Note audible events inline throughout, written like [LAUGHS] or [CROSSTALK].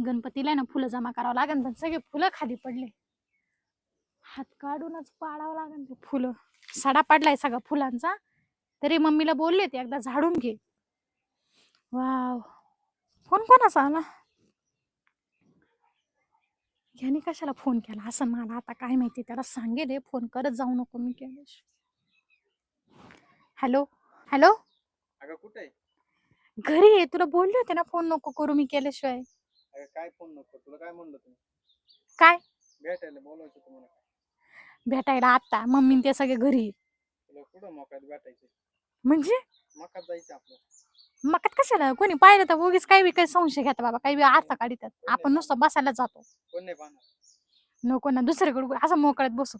गणपतीला ना फुलं जमा करावं लागेल पण सगळे फुलं खाली पडले. हात काढूनच पाडावं लागेल ते फुलं. सडा पडलाय सगळा फुलांचा. तरी मम्मीला बोलले ते एकदा झाडून घे. वाव. फोन कोणाचा आला? ह्याने कशाला फोन केला? असं मला आता काय माहिती त्याला सांगेल फोन करत जाऊ नको मी केलं हॅलो? हॅलो? अगं कुठे घरी आहे. तुला बोलले होते ना फोन नको करू मी केल्याशिवाय. काय फोन नको तुला काय म्हणलं तुम्ही काय? भेटायला बोलायचं तुम्हाला भेटायला आता मम्मी न ते सगळे घरी. आहेत. तुला कुठं मोकात भेटायचं? म्हणजे? मकात जायचं आपलं. मग कशाला? कोणी पाहिलं तर उगीच काही बी काही संशय घेता बाबा काही बी अर्थ काढतात आपण नुसतं बसायला जातो. कोण नाही पाहणार नको ना दुसरीकडे असं मोकळ्यात बसू.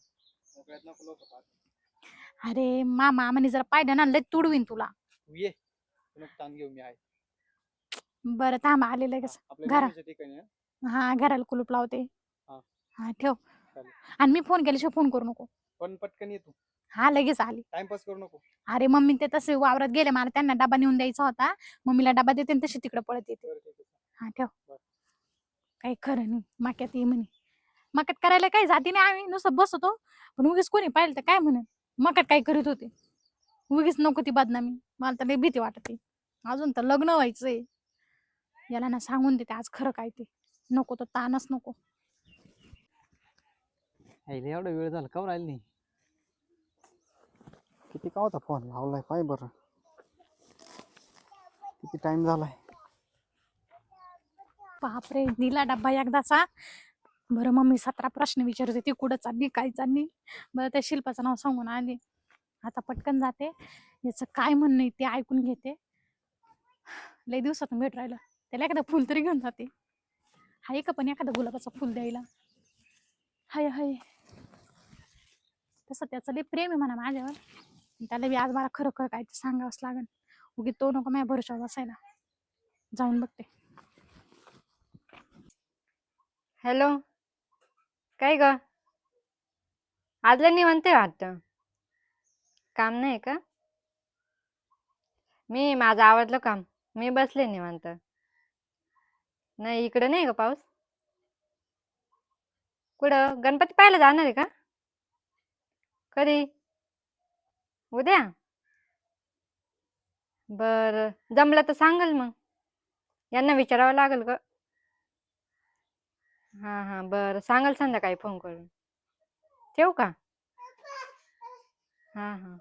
मोकळ्यात नको लोक पाहत अरे मामा मामाने जर पाहिलं ना लय तुडवीन तुला. तू ये तुला ताण घेऊ मी आहे. बरं थांब आले लगेच. आपल्या घरा. नेहमीच्या ठिकाणी हं? हा घराला कुलूप लावते. हा. हा ठेव. चालेल. आणि मी फोन केल्याशिवाय फोन करू नको. पण पटकन ये तू. हा लगेच आली. टाइमपास करू नको. अरे मम्मी ते तसे वावरात गेले मला त्यांना डबा नेऊन द्यायचा होता. मम्मीला डबा देते आणि तशी तिकडे पळत येते. बरं ठीक आहे हा ठेव. बरं. काही खरं नाही. माक्यात ये म्हणे. मक्यात करायला काही जाती नाही. आम्ही नुसतं बसतो. पण उगीच कोणी पाहिलं तर काय म्हणे मक्यात काय करीत होते? उगीच नको ती बदनामी. मला तर लई भीती वाटते. अजून तर लग्न व्हायचंय. याला ना सांगून देते आज खरं काय ते. नको तर ताणच नको. आईला एवढा वेळ झाला का राहिली नाही? किती का होता फोन लावलाय पाय बरं. किती टाइम झालाय? बापरे दिला डब्बा एकदाचा. बरं मम्मी सतरा प्रश्न विचारत होती कुठं चालली काय चालली? बरं त्या शिल्पाचं नाव सांगून आली. आता पटकन जाते. याचं काय म्हणणं ते ऐकून घेते. लय दिवसातून भेट राहिलं. त्याला एखादं फुल तरी घेऊन जाते. हाय का पण एखादं गुलाबाचं फुल द्यायला? हाय हाय. तसं त्याचं लय प्रेम आहे म्हणा माझ्यावर. त्याला बी आज मला खरं खरं काय ते सांगावंच लागेल. उगी तो नको माझ्या भरोशावर बसायला. जाऊन बघते. हॅलो? काय ग? आदल्या निवंते आहे वाटतं. काम नाही का? मी माझं आवडलं काम. मी बसले निवांत. नाही इकडे नाही का पाऊस. कुठं? गणपती पाहायला जाणार आहे का? कधी? उद्या? बर जमलं तर सांगाल मग. यांना विचारावं लागेल ग. हा हा बरं सांगाल संध्याकाळी फोन करून. ठेवू का? हा हा.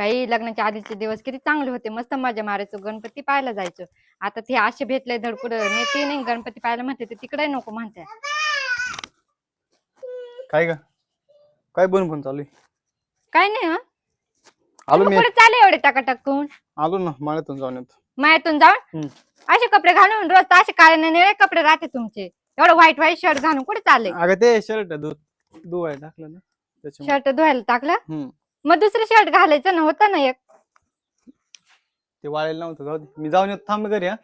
काही लग्नाच्या आधीचे दिवस किती चांगले होते. मस्त मजा मारायचो. गणपती पाहायला जायचो. आता ते असे भेटले धडकुड नेते नाही गणपती पाहायला म्हणते ते तिकडे नको म्हणते. काय का काय बन पण चालू आहे? काय नाही हं? आलो तुम्ही मी. कुठे चाले एवढे टाकाटाकून? आलो ना माळ्यातून जाऊन येतो. मायातून जाऊन? हम्म. असे कपडे घालून रोज तर असे काळे आणि निळे कपडे राहते तुमचे. एवढं व्हाईट व्हाईट शर्ट घालून कुठे चालले? अगं ते शर्ट धु धुवाय टाकलं ना त्याच्यामुळे. शर्ट धुवायला टाकलं? हम्म. मग दुसरं शर्ट घालायचं ना होतं ना एक? ते वाळेल नव्हतं जाऊ दे. मी जाऊन येतो थांब घरी हा.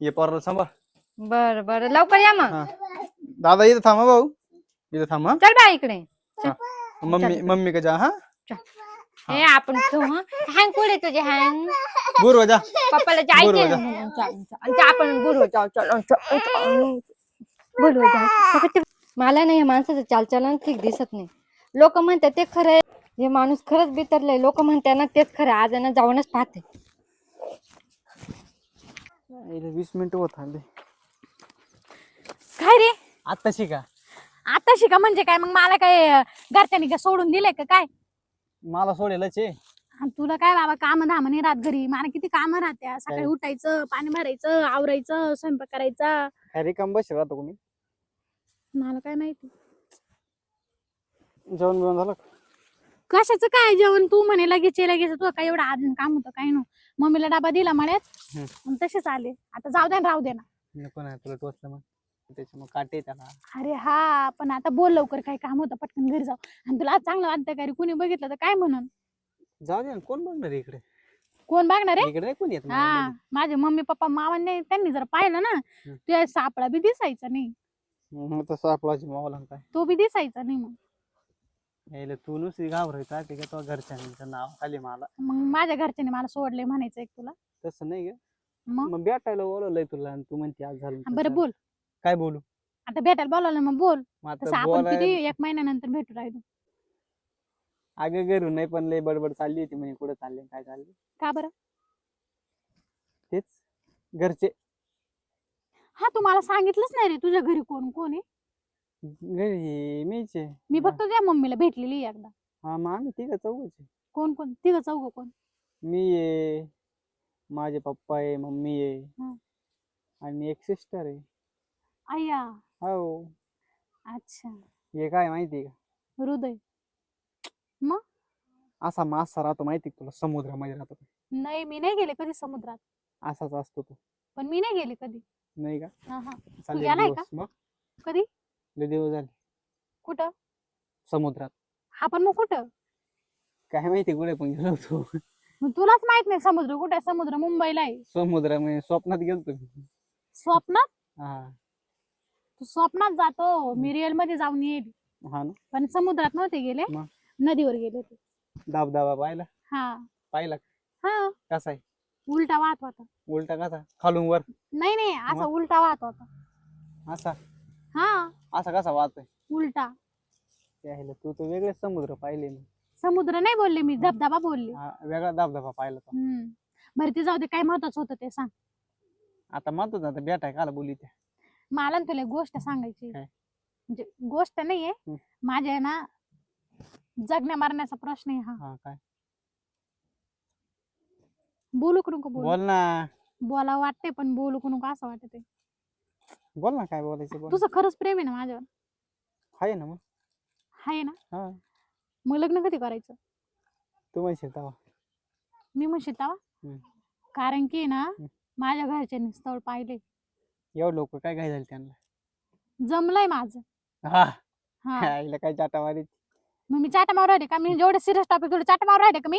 ये पोराला सांभाळ. बर बर. लवकर या मग. हा. दादा इथं थांबा भाऊ. इथं थांब चल बा इकडे. मम्मी मम्मी का जा हा. हे. आपण तू हँग कुठे तुझे हँग गुरु जा. पप्पाला जायचे बरोबर. आपण गुरु जाऊ. चल जाऊ ते- [LAUGHS] मला नाही या माणसाचं चालचलन ठीक दिसत नाही. लोक म्हणतात ते खरं आहे. हे माणूस खरंच बितरलंय लोक म्हणतात ना तेच खरं. आज आहे ना जाऊनच पाहते. वीस मिनिटं होत आले. काय रे? आता शिका. आता शिका म्हणजे काय? मग मला काय अं, घरच्यांनी काय सोडून दिलंय का काय? मला सोडेलच आहे. आणि तुला काय बाबा काम धाम नाही राहत घरी. मला किती कामं राहत्या? सकाळी काय? उठायचं पाणी भरायचं आवरायचं स्वयंपाक करायचा. काय रिकाम बस राहतो कोणी मला काय माहिती. जेवण बिवण झालं का? कशाचं काय जेवण? तू म्हणे लगेच ये, लगेच तू काय एवढं अजून काम होतं काय नो. मम्मीला डबा दिला मळ्यात. हम्म. तसेच आले. आता जाऊ दे ना राहू दे ना. नको नाही तुला टोचलं मग. त्याच्यामुळे काटे त्याला. अरे हा पण आता बोल लवकर काय काम होतं पटकन घरी जाऊ. आणि तुला आज चांगलं वाटतं का रे? कुणी बघितलं तर काय म्हणून? जाऊ दे ना कोण बघणार आहे इकडे? कोण बघणार आहे? इकडे नाही कोण येत हा. माझे मम्मी पप्पा मामांनी त्यांनी जर पाहिलं ना हम्म. तुझ्या सापळा बी दिसायचा नाही. मग तसं आपला मावाला काय? तो बी दिसायचा नाही मग. यायला तू नुसती घाबरायचा ते का तो घरच्यांचं नाव खाली मला? मग माझ्या घरच्यांनी मला सोडले म्हणायचं एक तुला. तसं नाही ग. मग? मग भेटायला बोलवलंय तुला आणि तू म्हणते आज झालं तसं. बरं. बोल. काय बोलू? आता भेटायला बोलावलं मग बोल. मग तसं आता आपण बोलाय किती एक महिन्यानंतर भेटू राहिलो. अगं घरून नाही पण लय बडबड चालली होती म्हणे. कुठं चालले काय चालले? का बरं? तेच. घरचे. हा तू मला सांगितलंच नाही रे तुझ्या घरी कोण कोण आहे. घरी मीच आहे मी. फक्त तुझ्या मम्मीला भेटलेली आहे एकदा. हा मग आम्ही तिघं चौघच आहे. कोण कोण? तिघ चौघ कोण? मी आहे माझे पप्पा आहे मम्मी आहे. हा. आणि एक सिस्टर आहे. अय्या हो. अच्छा. हे काय माहिती आहे का? हृदय. असा मासा राहतो माहिती आहे का तुला? समुद्रामध्ये राहतो नाही मी नाही गेले कधी समुद्रात. असाच असतो तो. पण मी नाही गेले कधी. नाही का? हा हा. चालले गेलाय दिवस मग. कधी? लय दिवस झाले. कुठं? समुद्रात. हा पण मग कुठं? काय माहिती कुठे पण गेलो होतो. मग तुलाच माहीत नाही समुद्र कुठे? समुद्र मुंबईला आहे. समुद्रामध्ये स्वप्नात गेलतो मी. स्वप्नात? हा. तू स्वप्नात जातो. मी रिअलमध्ये जाऊन येईल. हा ना. पण समुद्रात नव्हते गेले. मग? नदीवर गेले होते दाबदाबा पाहिला? हा. पाहिला? हा. कसा आहे? उलटा वाहत होता. उलटा कसा? खालून वर? नाही नाही. असा मग? उलटा वाहत होता. असा? हा. असा कसा वाहतोय? उलटा. त्याला तू तर वेगळेच समुद्र पाहिले ना. समुद्र नाही बोलले मी धबधबा बोलले. हा, वेगळा धबधबा पाहिला तो. हम्म. बरं ते जाऊ दे काय महत्वाचं होतं ते सांग. आता म्हणतो ना आता बेटा काला बोली त्या. मला ना तुला एक गोष्ट सांगायची. काय? म्हणजे गोष्ट नाहीये. हम्म. माझ्या आहे ना जगण्या मारण्याचा प्रश्न आहे हा. हा काय? बोलू का नको बोलू? बोल ना. बोला वाटते पण बोलू का नको असं वाटते बोल ना काय बोलायचं बोल. तुझं खरंच प्रेम आहे ना माझ्यावर? आहे ना मग. आहे ना? हा. मग लग्न कधी करायचं? तू म्हणशील तेव्हा. मी म्हणशील हम्म. कारण की ना. माझ्या घरच्यांनी स्थळ पाहिले. एवढं लोक काय काय झालं त्यांना? जमलंय माझं. हा. हा. [LAUGHS] आईला काय चाटावारी मग मी चाटा मारू राहिले का? मी जेवढे सिरियस टॉपिक तुला चाटा मारू राहिले का मी?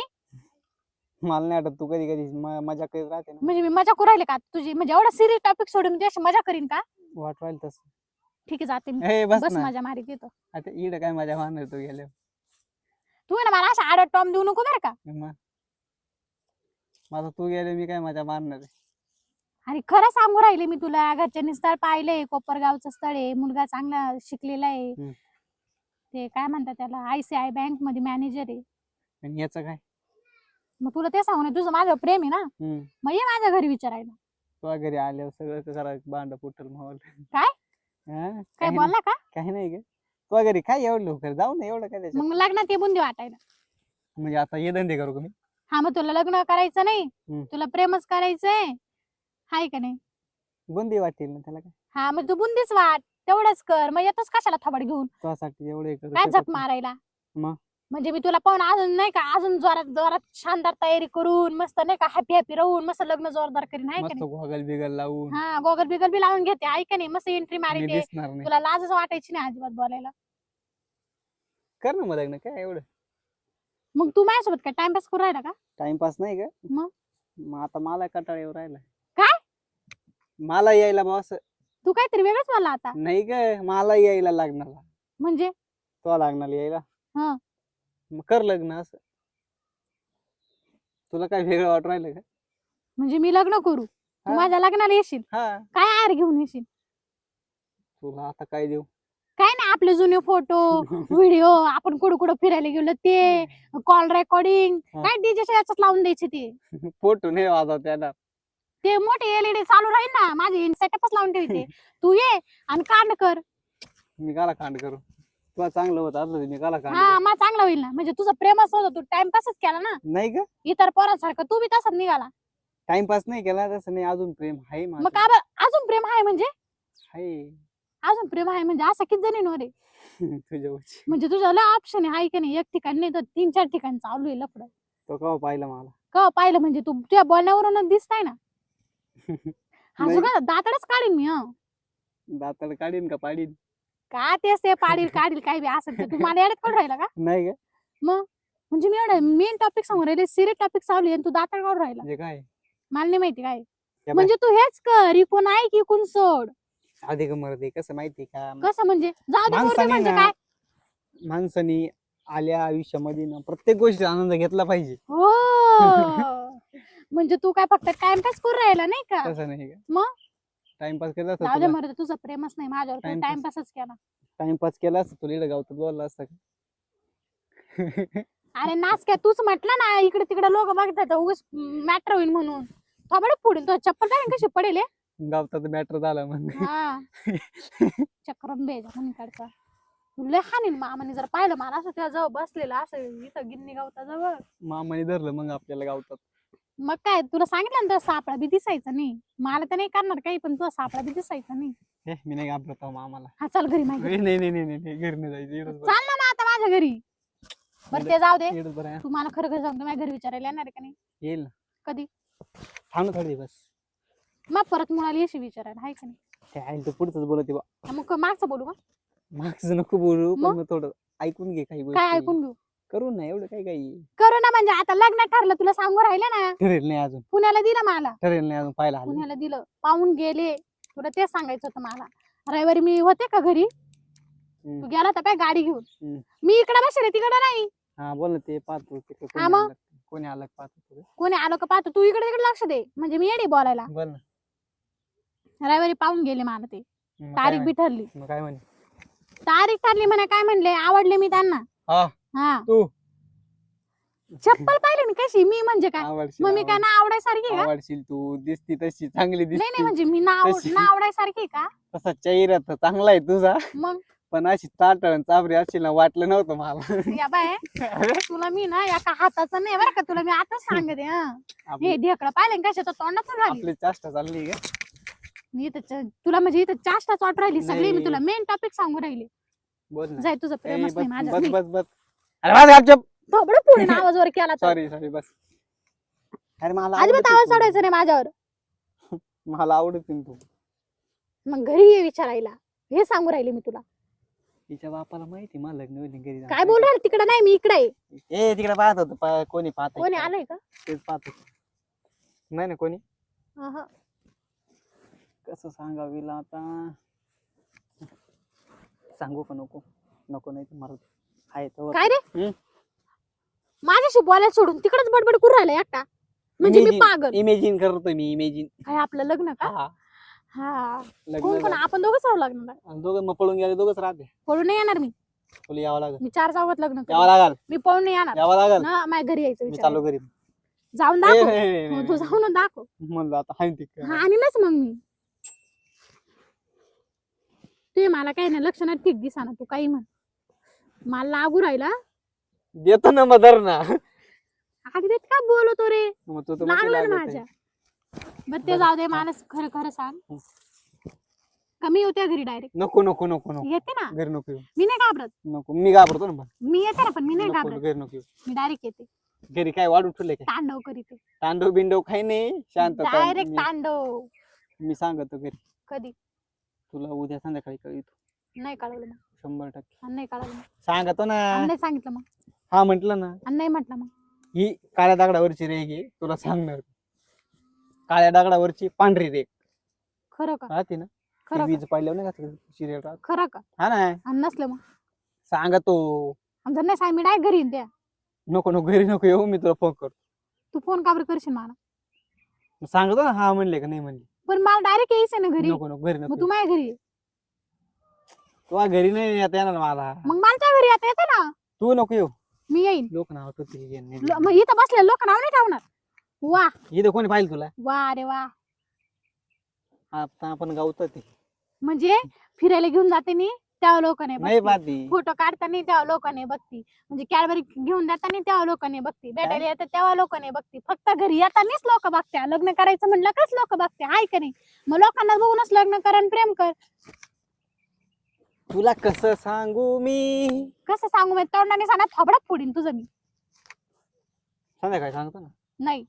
मला नाही वाटत तू कधी कधी म- मजा करीत राहते ना. म्हणजे मी मजा करू राहिले का? तुझी म्हणजे एवढा सिरियस टॉपिक सोडून मी अशी मजा करीन का? वाट राहील तसं. ठीक आहे जाते मी. ए बस बस ना. मजा मारीत येतो आता इड काय मजा मारणार तू गेले. तू आहे ना मला अशा आडत टॉम देऊ नको बरं का? मग माझा तू गेले मी काय मजा मारणार आहे आणि खरं सांगू राहिले मी तुला. घरच्यांनी स्थळ पाहिलंय कोपरगावचं स्थळ आहे मुलगा चांगला शिकलेला आहे. ते काय म्हणतात त्याला? आय सी आय बँकमध्ये मॅनेजर आहे. आणि याचं काय? मग तुला ते सांगू नये तुझं माझं प्रेम आहे ना? हम्म. मग ये माझ्या घरी विचारायला. तुझ्या घरी आल्यावर सगळं करायचं भांड फुटल मावल काय? हा? काय काही बोलला का? काही नाही ग. तुझ्या घरी काय एवढं लवकर? जाऊ ना एवढं काय त्याच्यात? मग लग्नात ये बुंदी वाटायला. म्हणजे आता ये धंदे करू का मी? हा मग तुला लग्न करायचं नाही. तुला प्रेमच करायचंय. हाय का नाही? बुंदी वाटेल ना त्याला काय? हा मग तू बुंदीच वाट. तेवढंच कर. मग येतच कशाला थोबड घेऊन? तुझ्यासाठी एवढं हे करू काय शकत झक नाही. मारायला? मग? म्हणजे मी तुला पाहून अजून नाही का अजून जोरात जोरात शानदार तयारी करून मस्त नाही का हॅपी हॅपी राहून मस्त लग्न जोरदार करीन हाय का मस्त नाही? गोगल बिगल लावून. हा गोगल बिगल बी लावून घेते ऐक नाही? मस्त एंट्री मी मारते दिसणार नाही. तुला लाजच वाटायची नाही अजिबात बोलायला. कर ना मग लग्न काय एवढं? मग तू माझ्यासोबत काय टाइमपास करू राहिला का? टाइमपास नाही का? मग? मग आता मला कंटाळा येऊ राहिला. काय? मला यायला बॉस तू काहीतरी वेगळंच बोलला आता. नाही ग मला यायला लागणार म्हणजे? तो लागणार यायला. हा. मग कर लग्न असं. तुला काय वेगळं वाटू राहिलं का? म्हणजे मी लग्न करू. तू हा. माझ्या लग्नाला येशील? हा. काय आर घेऊन येशील? तुला आता काय देऊ? काय नाही आपले जुने फोटो [LAUGHS] व्हिडिओ आपण कुठं कुठं फिरायला गेलो ते कॉल रेकॉर्डिंग हा. काय डीजेच्या याच्यात लावून द्यायचे ते? [LAUGHS] फोटो नाही वाजव त्याला. ते मोठे एलईडी चालू राहील ना माझे सेटअपच लावून ठेवते [LAUGHS] तू ये आणि कांड कर. मी काला कांड करू. तुला चांगलं होत असलं तर मी काला कांड हा? मग चांगला होईल ना. म्हणजे तुझं प्रेमच होतं तू टाइमपासच केला ना. नाही का इतर पोरांसारखं तू बी तसाच निघाला. टाइमपास नाही केला तसं नाही अजून प्रेम आहे मग माझं का बरं? अजून प्रेम आहे म्हणजे? आहे. अजून प्रेम आहे म्हणजे? असं किती जणी रे [LAUGHS] तुझ्यावरची म्हणजे तुझ्या लय ऑप्शन आहे की नाही? एक ठिकाणी नाही तर तीन चार ठिकाणी चालू आहे लफड. तो केव्हा पाहिलं मला? का पाहिलं म्हणजे? तू तुझ्या बोलण्यावरून दिसताय ना. [LAUGHS] हसू नाही. का दातडच काढीन मी हं. दाताला काढीन का पाडीन? का तेच ते पाडील काढील काय बी असं ते तू मला येड्यात काढून राहिला का? नाही का म्हणजे मी एवढं मेन टॉपिक सांगून राहिले सिरियस टॉपिक चालू आहे आणि तू दातड काढून राहिला. म्हणजे काय? मला नाही माहिती काय. बाय. म्हणजे तू हेच कर इकून आहे की इकून सोड. अधिक मरते कसं माहिती का? कसं म्हणजे? जाऊ दे पोरगी माणसाने म्हणजे ना काय? माणसाने आल्या आयुष्यामध्ये ना प्रत्येक गोष्टी आनंद घेतला पाहिजे. हो. [LAUGHS] म्हणजे तू काय फक्त टाइमपास करून राहिला नाही का? तसं नाही का मग? टाइमपास केला असता जाऊ दे तुला? मरू दे, तुझं प्रेमच नाही माझ्यावर तू Timepass. टाइमपासच केला. टाइमपास केला असता तुला इकडे गावतात बोलला असता का? [LAUGHS] अरे नाच काय तूच म्हटलं ना इकडे तिकडे लोक बघतात उगच मॅटर होईल म्हणून. थोडं पुढे तो चप्पल काय कशी? पडेल हे? गावतात मॅटर झाला मग. हा. चक्रम बेजा म्हणून काढचा लय हानीन मामाने जर पाहिलं मला असं त्या जवळ बसलेलं असं इथं गिन्नी गावता जवळ. मामाने धरलं मग आपल्याला गावतात. मग काय तुला सांगितलं ना तुला सापळा बी दिसायचा नाही. मला तर नाही करणार काही पण तुला सापळा बी दिसायचा नाही. हे मी नाही घाबरत आहो मामाला. हा चल घरी माहिती नाही नाही नाही नाही नाही, घरी नाही जायचं इकडंच बरं. चाल ना मग आता माझ्या घरी. बरं ते जाऊ दे. इकडंच बरं आहे. तू मला खरं खरं सांगतो माझ्या घरी विचारायला येणार आहे का नाही? येईल. ना कधी? थांब ना थोडी बस मग परत मुलाला येशी विचारायला हाय का नाही? ते आहे तो पुढचंच बोलते बा. हा, मग मागचं बोलू का? मागचं नको बोलू पण मग? मग थोडं ऐकून घे काही काय गोष्टी. ऐकून घेऊ? करू ना एवढं काय काही. करू म्हणजे आता लग्न ठरलं तुला सांगू राहिले ना? ठरेल नाही अजून. पुण्याला दिलं मला. ठरेल नाही अजून पाहायला पुण्याला दिलं. पाहून गेले. तुला तेच सांगायचं होतं मला. रविवारी मी होते का घरी. तू गेला तर काय गाडी घेऊन. हम्म. मी इकडे बसले तिकडे नाही. हा बोल ना ते पाहतो कोणी हा मग? आलं का- कोणी आलं का पाहतो कोणी आलो का पाहतो? तू इकडे तिकडे लक्ष दे. म्हणजे मी येणे बोलायला. बोल ना. रविवारी पाहून गेले मला ते. मग काय तारीख म्हणे? बी ठरली. मग काय म्हणे? तारीख ठरली म्हणे काय म्हणले? आवडले मी त्यांना. हा. हा. तू? चप्पल पाहिली ना कशी? मी म्हणजे काय? आवडशील मग मी काय आवड- ना आवडायसारखी आहे का? आवडशील तू. दिसती तशी चांगली नाही नाही दिसती. म्हणजे मी ना आव- तशी. ना आवडायसारखी आहे का? तसा चेहरा तर चांगला आहे तुझा. मग? पण अशी चाटण चाबरी असशील ना वाटलं नव्हतं मला. या बाय. तुला मी ना एका हाताचं नाही बरं का तुला मी आताच सांगते हा. आपली हे ढेकळं पाहिलं ना कशा तोंडाचं झाली. आपली चाष्टा चालली का? मी इथं च- तुला म्हणजे इथं चाष्टा चॉट राहिली सगळी मी नाही. तुला मेन टॉपिक सांगू राहिली. बोल ना. जाय तुझं ए, प्रेमच बस नाही माझ्या बस बस बस. अरे माझा गपचप. थोबडं पुढे ना आवाज वर केला तर सॉरी सॉरी बस. अरे मला अजिबात आवडते आवाज तू. चढायचा नाही माझ्यावर. [LAUGHS] मला आवडते तू. मग घरी ये विचारायला. हे सांगू राहिले मी तुला. तिच्या बापाला माहिती मला लग्न होईल घरी काय बोल राहिले? तिकडे नाही मी इकडे आहे. ए तिकडे पाहत होत पा- कोणी पाहत कोणी आलंय का? तेच पाहत होतं. नाही ना कोणी? अहं. कसं सांगावीला आता? सांगू का नको? नको नाही तर मला आहे तर काय रे? हम्म. माझ्याशी बोलायला सोडून तिकडेच बडबड करू राहिला एकटा. म्हणजे मी पागल. इमेजिन करतोय मी इमेजिन काय आपलं लग्न का? हा. हा. कोण कोण. आपण दोघंच राहू लग्न आणि दोघं मग पळून गेले दोघंच राहते. पळून नाही येणार मी. तुला यावं लागल. मी चार चौघात लग्न करेन. यावं लागल. मी पळून नाही येणार. यावं लागल. ना माझ्या घरी यायचं मी विचार. चालू घरी जाऊन ए, दाखव. हो, तू नाही. जाऊन दाखव. म्हणलं आता हाय हा आणि नच मग मी. ते मला काय नाही लक्ष नाही ठीक दिसा ना तू काही म्हण. मला लागू राहिला. देतो ना मग धर ना देत का बोलतो रे? मग तू तर म्हणते लागलं ना माझ्या. बर ते जाऊ दे. मला खरं खरं सांग. हं. कमी होत्या घरी डायरेक्ट नको नको नको नको. येते ना? घरी नको येऊ. मी नाही घाबरत. नको. मी घाबरतो ना पण. मी येते ना पण मी नाही नको घाबरत. घरी नको येऊ. मी डायरेक्ट येते. घरी काय वाढून ठेवले काय? तांडव करीते. तांडव बिंडव काही नाही. शांत डायरेक्ट तांडव. मी सांगतो घरी. कधी? तुला उद्या संध्याकाळी कळतो. नाही कळवलं मग. शंभर टक्के. आणि नाही कळवलं मग. सांगतो ना. आणि नाही सांगितलं मग. हा म्हंटल ना आणि नाही म्हटलं मग. ही काळ्या दगडावरची रेग आहे तुला सांगणार. काळ्या दगडावरची पांढरी रेग खरं का? राहते ना? ती खरं का? वीज पडल्यावर नाही का सिरियल राहत? खरं का? हा ना? आणि नसलं मग. सांगतो. आणि जर नाही सांग मी डायरेक्ट घरी येईन त्या. नको नको घरी नको येऊ मी तुला फोन करतो. तू फोन का बरं करशील मला? मग सांगतो ना हा म्हणले का नाही म्हणले. पण मला डायरेक्ट यायचं ना घरी. नको नको घरी नको मग तू माझ्या घरी ये. तू घरी नाही येता येणार मला. मग मला त्या घरी आता येते ना? तू नको येऊ. मी येईन. लोक नाव ल- मग इथं बसले लोक नाव नाही ठेवणार. वा. इथं कोणी पाहिजे तुला? वा रे वा. आता आपण गावतो ते. म्हणजे फिरायला घेऊन जाते नी तेव्हा लोक नाही. पाहती. फोटो काढताना तेव्हा लोक नाही बघती. म्हणजे कॅडबरी घेऊन जाताना तेव्हा लोक नाही बघती. भेटायला येतात तेव्हा लोक नाही बघती. फक्त घरी येतानीच लोक बघत्या. लग्न करायचं म्हणलं कच लोक बघते हाय का नाही? मग लोकांना बघूनच लग्न कर आणि प्रेम कर. तुला कसं सांगू मी? कसं सांगू? मी तोंडाने सांगा थोबडा फोडीन तुझं मी. संध्याकाळी सांगतो ना. नाही.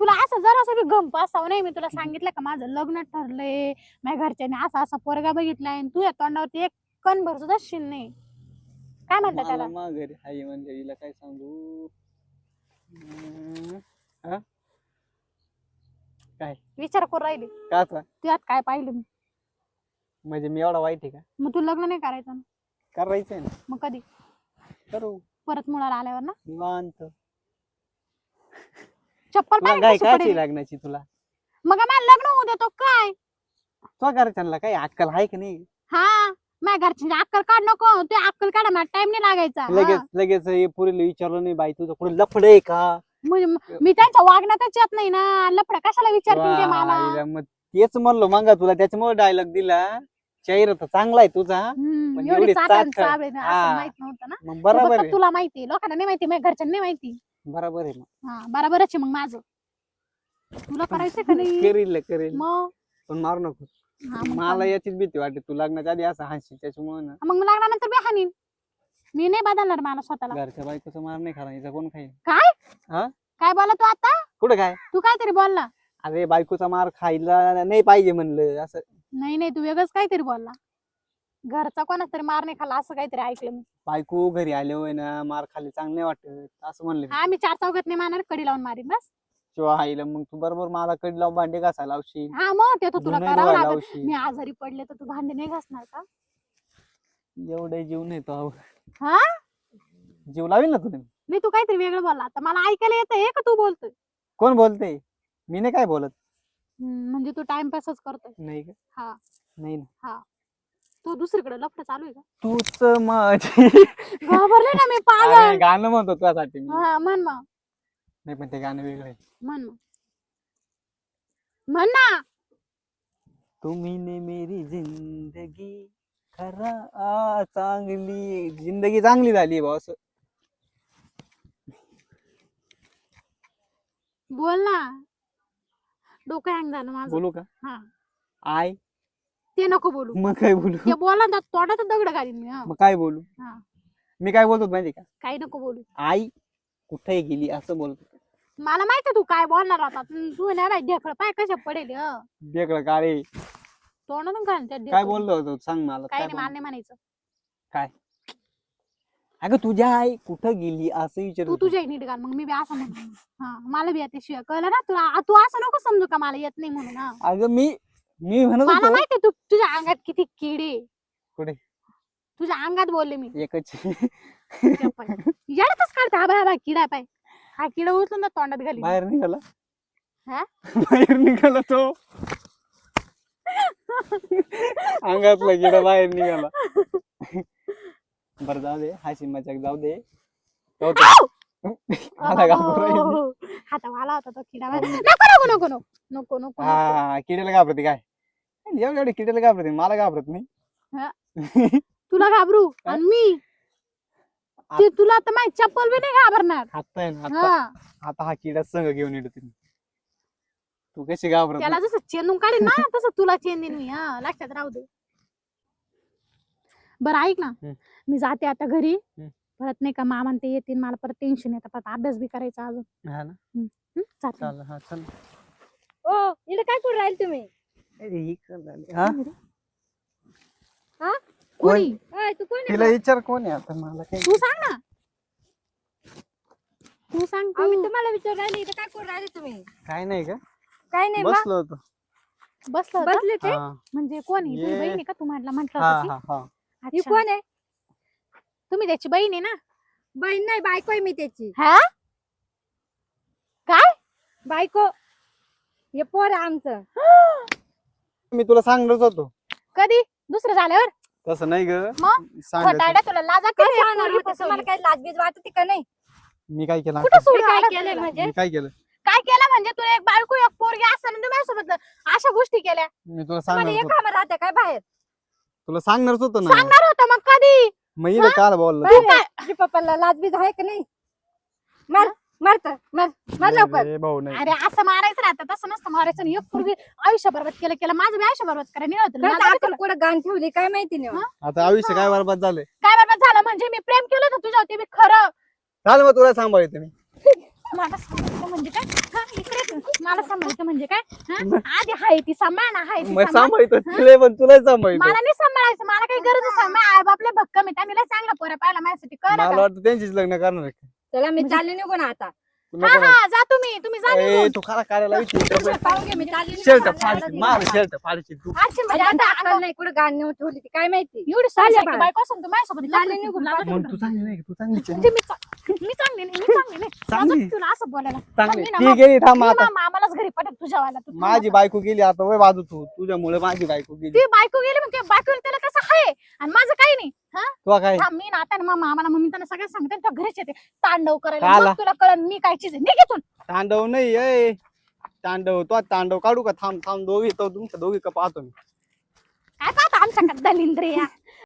तुला असं जरासं बी गंप असावं नाही मी तुला सांगितलं का माझं लग्न ठरलंय माझ्या घरच्यांनी असा असा पोरगा बघितलाय आणि तू या तोंडावरती एक कण भर सुद्धा शिन नाही. काय म्हणतात त्याला? माघारी म्हणजे हिला काय सांगू? हा? विचार करून राहिली. काचा तू यात काय पाहिलं मी? म्हणजे मी एवढा वाईट आहे का? मग तू लग्न नाही करायचं ना? करायचंय ना. मग कधी? करू. परत मुलाला आल्यावर ना? निवांत. चप्पल काय कशी काय पडेल. लागण्याची तुला? मग मला लग्न होऊ देतो काय? तो घरच्यांना काही अक्कल आहे की नाही? हा माझ्या घरच्यांची अक्कल काढ नको. ते अक्कल काढा मला टाइम नाही लागायचा. लगेच हा. लगेच हे पुरीला विचारलं नाही बाई तुझं कुठे लफड आहे का? म्हणजे म- त्यांच्या वागण्यातच येत नाही ना. लफडा कशाला विचारतील ते मला? मग तेच म्हणलो मंगा तुला त्याच्यामुळे डायलॉग दिला. चेहरा तर चांगला आहे तुझा. हम्म, पण एवढी एवढी चाकण चाकण. चाव आहे ना, हा. असं माहीत नव्हतं ना. मग ते बरोबर फक्त आहे. तुला माहिती लोकांना नाही माहिती माझ्या घरच्यांना नाही माहिती. बरोबर आहे मग. हा बरोबरच आहे मग माझं. तुला करायचं का नाही? करील करेल. मग? पण मारू नको. हा, मग मला चालेल. याचीच भीती वाटते तू लग्नाच्या आधी असं हाणशील त्याच्यामुळे ना. मग लागल्यानंतर मी हानीन मी नाही बदलणार मला स्वतःला. घरच्या बायकोचा मार नाही खाला याचा कोण खाईल? काय? बोला तू आता? कुठं काय? तू काहीतरी बोलला. अरे बायकोचा मार खायला नाही पाहिजे म्हणलं असं. नाही नाही तू वेगळंच काहीतरी बोलला. घरचा कोणाच तरी मार नाही खाल्ला असं काहीतरी ऐकलं मी. बायको घरी आले होय ना मार खाली चांगलं नाही वाटत असं म्हणलं मी. हा मी चार चौघात नाही मारणार कडी लावून मारीन बस. किंवा आईला मग तू बरोबर मला कडी लावून भांडे घासायला लावशील. हा मग ते तर तुला धुणं करावं धुवायला लावशील. मी आजारी पडले तर तू भांडे नाही घासणार का? एवढे जीव नाही तो. हा? जीव लावील ना तुला नाही तू काहीतरी वेगळं बोलला. आता मला ऐकायला येतंय का तू बोलतोय? कोण बोलते मी नाही काय बोलत. म्हणजे तू टाइमपासच करतोय. नाही का? हा. नाही ना. तू दुसरीकडे लफडं चालू आहे का? तूच माझी. घाबरले ना मी अरे, पागल गाणं म्हणतो तुझ्यासाठी मी. हा म्हण मग. नाही पण ते गाणं वेगळं आहे. म्हण मग. म्हण ना. तुम्ही ने मेरी जिंदगी खरा आ, चांगली. जिंदगी चांगली झाली भाऊ असं. बोल ना. डोकं हँग झालं माझं. बोलू का? हा. आय? ते नको बोलू. मग काय बोलू? ते बोला ना तोंडात दगड घालीन मी हा. मग काय बोलू? हा. मी काय बोलतो माहिती का? काही नको बोलू. आई कुठे गेली असं बोलतो मला माहिती आहे तू काय बोलणार आता. तू- तू नाही ढेकळ पाय कशा पडेल हं. वेगळं का रे? तोंडातून घाल त्या काय ढेकळं. बोललो होतो? सांग मला काय नाही मला बोललो? नाही म्हणायचं. अगं तुझ्या आई कुठं गेली असं विचार तू तुझ्या नीट घाल मग मी बी असं म्हणतो. हा मला बी शिवाय. कळलं ना तुला? आ- तू असं नको समजू का मला येत नाही म्हणून हा. अगं मी मी म्हणत मला होतो. माहिती तू तुझ्या अंगात किती किडे कुठे? तुझ्या अंगात बोलले मी. एकच. येडतच काढते हा बाय हा बाय किडा पाय. हा किडा उचलून ना तोंडात घाली बाहेर निघाला. हा? बाहेर निघाला तो. [LAUGHS] अंगातला किडा बाहेर निघाला. बरं जाऊ दे. हाशी मजाक जाऊ दे. जाऊ दे. [LAUGHS] मला घाबरू राहिली. हाता आला होता तो किडा नको नको नको नको नको नको नको हा किड्याला घाबरते काय? एवढे एवढे किड्याला घाबरते मला घाबरत नाही. [LAUGHS] तुला घाबरू आणि मी? ते तुला आता माहिती चप्पल बी नाही घाबरणार. आता आहे ना आता हा. आता हा किडा संघ घेऊन येतो तुम्ही तू कशी घाबरत त्याला नाही? जसं चेंदून काढीन ना तसं तुला चेन देईन मी हा. लक्षात राहू दे. बरं ऐक ना. हम्म. मी जाते आता घरी. हम्म. परत नाही का मामा न ते येतील मला परत टेन्शन येतं. परत अभ्यास बी करायचा अजून. हा ना. हम्म, जाते चाल हा चल. ओ इकडे काय करू राहील तुम्ही? अरे, ही काय झाली? हा? कोणी? अय, तू कोण आहे तिला बा? विचार कोण आहे आता मला काय तू सांग ना. तू सांग अहो, मी तू तुम्हाला विचार राहिले इथं काय करू राहिले तुम्ही? काय नाही का? काय नाही बा बसलो होतो. बसलं होतं? बसले ते? हा. म्हणजे कोणी तुझी ये. बहीण आहे का तू म्हटलं म्हटलं हा होतं हा हा? ही अच्छा. कोण आहे? तुम्ही त्याची बहीण आहे ना? बहीण नाही बायको आहे मी त्याची. हा? बायको. हे पोर आहे आमचं. [GASPS] मी तुला सांगतच होतो. कधी? दुसरं झाल्यावर? तसं नाही ग. मग? सांगायचं. खोटारड्या तुला लाजा काय किती सांगणार? पोरगी होतं? तुम्हाला फसवली. काही लाजबीज वाटते का नाही? मी काय केलं? कुठं आता? सोड मी काय तुला? म्हणजे? मी काय केलं? काय केलं म्हणजे? तुला एक बायको एक पोरगी असताना तुम्ही माझ्यासोबत अशा गोष्टी केल्या. मी तुला तुम्हाला सांगणार एक होतो. कामं राहते काय बाहेर? तुला सांगणारच होतो ना. सांगणार होतं मग कधी? मग हिला काल बोलला. तुझ्या पप्पाला लाजबीज आहे का नाही? मर मरत मर मर लवकर. अरे भाऊ नाही. अरे असं मारायचं राहतं तसं नसतं मारायचं. एक पोरगी आयुष्य बरबाद केलं केलं. माझं बी आयुष्य बरबाद करा नाही होतं. खरंच माझं बी आपण तुला- कुठं गाण ठेवली काय माहिती नाही हा? आता आयुष्य काय बरबाद झालंय? काय बरबाद झालं? म्हणजे मी प्रेम केलं होतं तुझ्या ते बी खरं. चाल मग तुला सांभाळते मी. [LAUGHS] मला सांभाळायचं म्हणजे काय हा, इकडे ये तू. मला सांभाळायचं म्हणजे काय हा? आधी हाय ती सांभाळ ना हाय ती मग सांभाळ. सांभाळतो तिला पण तुला सांभाळतो मला नाही सांभाळायचं मला काही गरज नाही सांभाळ आई बापले भक्कम आहे त्यांनी लय चांगला पोऱ्या पाहिला माझ्यासाठी कळलं मला का वाटतं त्यांचीच लग्न करणार आहे. चला मी म्हणजे- चालले निघून आता नको हा. हा जा तुम्ही तुम्ही जा ए, निघून. तू खरा काढायला तुझं पाहून घे, मी चालली फाडशील मार फाडशील तू आजची म्हणजे आता आता अक्कल नाही कुठे नेऊन ठेवली ती काय माहिती एवढी चालेल साली बाळा. बायको असून तू माझ्यासोबत चालेल लग्न निघून, मग. तू चांगली नाही का? तू चांगलीच आहे. म्हणजे मी चा- मी चांगली नाही मी चांगली नाही. चांगली? तुला असं बोलायला. चांगली. मग मी ना ती मग- गेली थांब मी आता. मा- मामालाच घरी पटत तुझ्या वाला तू माझी. बायको गेली आता वय बाजू तू तुझ्यामुळे माझी बायको गेली. ती बायको गेली मग बायको त्याला कसं आहे आणि माझं काही नाही हा? तुला काय? थांब, मी ना आता ना मामा आम्हाला मम्मी त्यांना सगळं सांगते त्या घरीच येते. तांडव करायला. काला? मग तुला कळण मी काय चीज आहे. निघ इथून. तांडव नाही ए तांडव तो तांडव काढू का? थांब थांब दोघी तो तुमच्या दोघी का पाहतो मी. काय पाहता? आमच्याकडे दलिंद्रिया